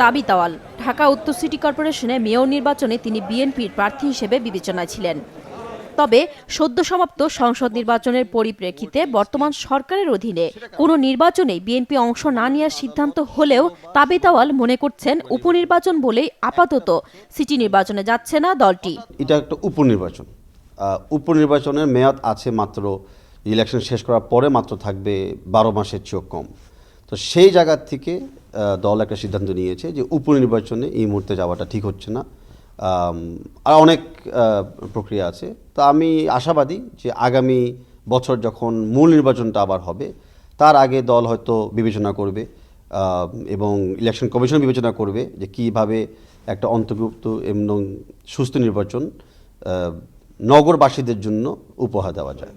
তাবিতাওয়াল ঢাকা উত্তর city কর্পোরেশনে mayor নির্বাচনে তিনি বিএনপির প্রার্থী হিসেবে বিবেচনায় ছিলেন। তবে সদ্য সমাপ্ত সংসদ নির্বাচনের পরিপ্রেক্ষিতে বর্তমান সরকারের অধীনে কোনো নির্বাচনে বিএনপি অংশ না নেওয়ার সিদ্ধান্ত হলেও তাবিতাওয়াল মনে করছেন উপনির্বাচন বলেই আপাতত সিটি নির্বাচনে যাচ্ছে না দলটি। এটা একটা উপনির্বাচন। উপনির্বাচনের মেয়াদ আছে মাত্র, ইলেকশন শেষ করার পরে মাত্র থাকবে বারো মাসের চেয়েও কম। তো সেই জায়গার থেকে দল একটা সিদ্ধান্ত নিয়েছে যে উপনির্বাচনে এই মুহূর্তে যাওয়াটা ঠিক হচ্ছে না। আর অনেক প্রক্রিয়া আছে। তো আমি আশাবাদী যে আগামী বছর যখন মূল নির্বাচনটা আবার হবে, তার আগে দল হয়তো বিবেচনা করবে এবং ইলেকশন কমিশন বিবেচনা করবে যে কীভাবে একটা অন্তর্ভুক্ত এবং সুস্থ নির্বাচন নগরবাসীদের জন্য উপহার দেওয়া যায়।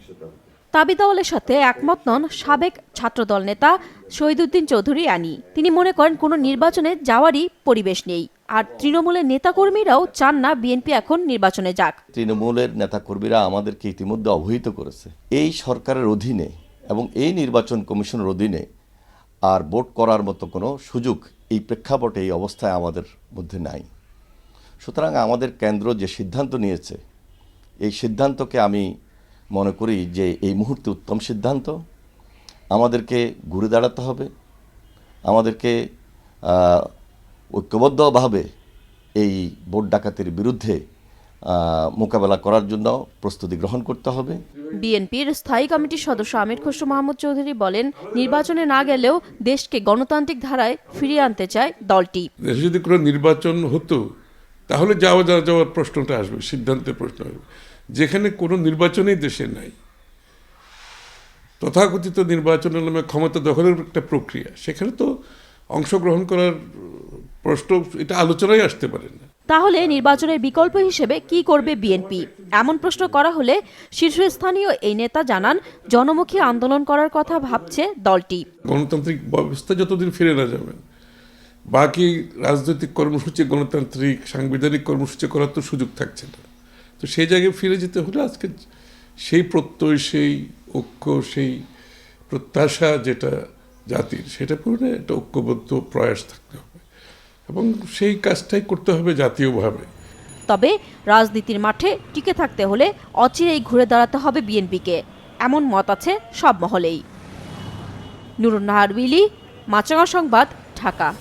তাবিতাওয়ালের সাথে একমত নন সাবেক ছাত্রদল নেতা শহীদুদ্দিন চৌধুরী আনি। তিনি মনে করেন কোনো নির্বাচনে যাওয়ারই পরিবেশ নেই। আর তৃণমূলের নেতাকর্মীরাও চান না বিএনপি এখন নির্বাচনে যাক। তৃণমূলের নেতাকর্মীরা আমাদেরকে ইতিমধ্যে অবহিত করেছে। এই সরকারের অধীনে এবং এই নির্বাচন কমিশনের অধীনে আর ভোট করার মতো কোনো সুযোগ এই প্রেক্ষাপটে এই অবস্থায় আমাদের মধ্যে নাই। সুতরাং আমাদের কেন্দ্র যে সিদ্ধান্ত নিয়েছে, এই সিদ্ধান্তকে আমি মনে করি যে এই মুহূর্তে উত্তম সিদ্ধান্ত। আমাদেরকে ঘুরে দাঁড়াতে হবে। আমাদেরকে ঐক্যবদ্ধভাবে এই ভোট ডাকাতির বিরুদ্ধে মোকাবেলা করার জন্য প্রস্তুতি গ্রহণ করতে হবে। বিএনপির স্থায়ী কমিটির সদস্য আমির খসরু মাহমুদ চৌধুরী বলেন নির্বাচনে না গেলেও দেশকে গণতান্ত্রিক ধারায় ফিরিয়ে আনতে চায় দলটি। দেশে যদি কোনো নির্বাচন হতো তাহলে যাওয়া যাওয়া যাওয়ার প্রশ্নটা আসবে সিদ্ধান্তের প্রশ্ন আসবে। যেখানে কোনো নির্বাচনই দেশে নাই। তথাকথিত নির্বাচনের নামে ক্ষমতা দখলের একটা প্রক্রিয়া। সেখানে তো অংশগ্রহণ করার প্রশ্ন এটা আলোচনায় আসতে পারে না। তাহলে নির্বাচনের বিকল্প হিসেবে কি করবে বিএনপি? এমন প্রশ্ন করা হলে শীর্ষস্থানীয় এই নেতা জানান জনমুখী আন্দোলন করার কথা ভাবছে দলটি। গণতান্ত্রিক ব্যবস্থা যতদিন ফিরে না যাবেন বাকি রাজনৈতিক কর্মসূচি গণতান্ত্রিক সাংবিধানিক কর্মসূচি করার তো সুযোগ থাকছে না। তো সেই জায়গায় ফিরে যেতে হলে আজকে সেই প্রত্যয়, সেই ঐক্য, সেই প্রত্যাশা যেটা জাতির, সেটা পূরণে একটা ঐক্যবদ্ধ প্রয়াস থাকতে হবে। এবং সেই কাজটাই করতে হবে জাতীয়ভাবে। তবে রাজনীতির মাঠে টিকে থাকতে হলে অচিরেই ঘুরে দাঁড়াতে হবে বিএনপিকে। এমন মত আছে সব মহলেই। নুরুন্নাহার উইলি মাচাঙা সংবাদ, ঢাকা।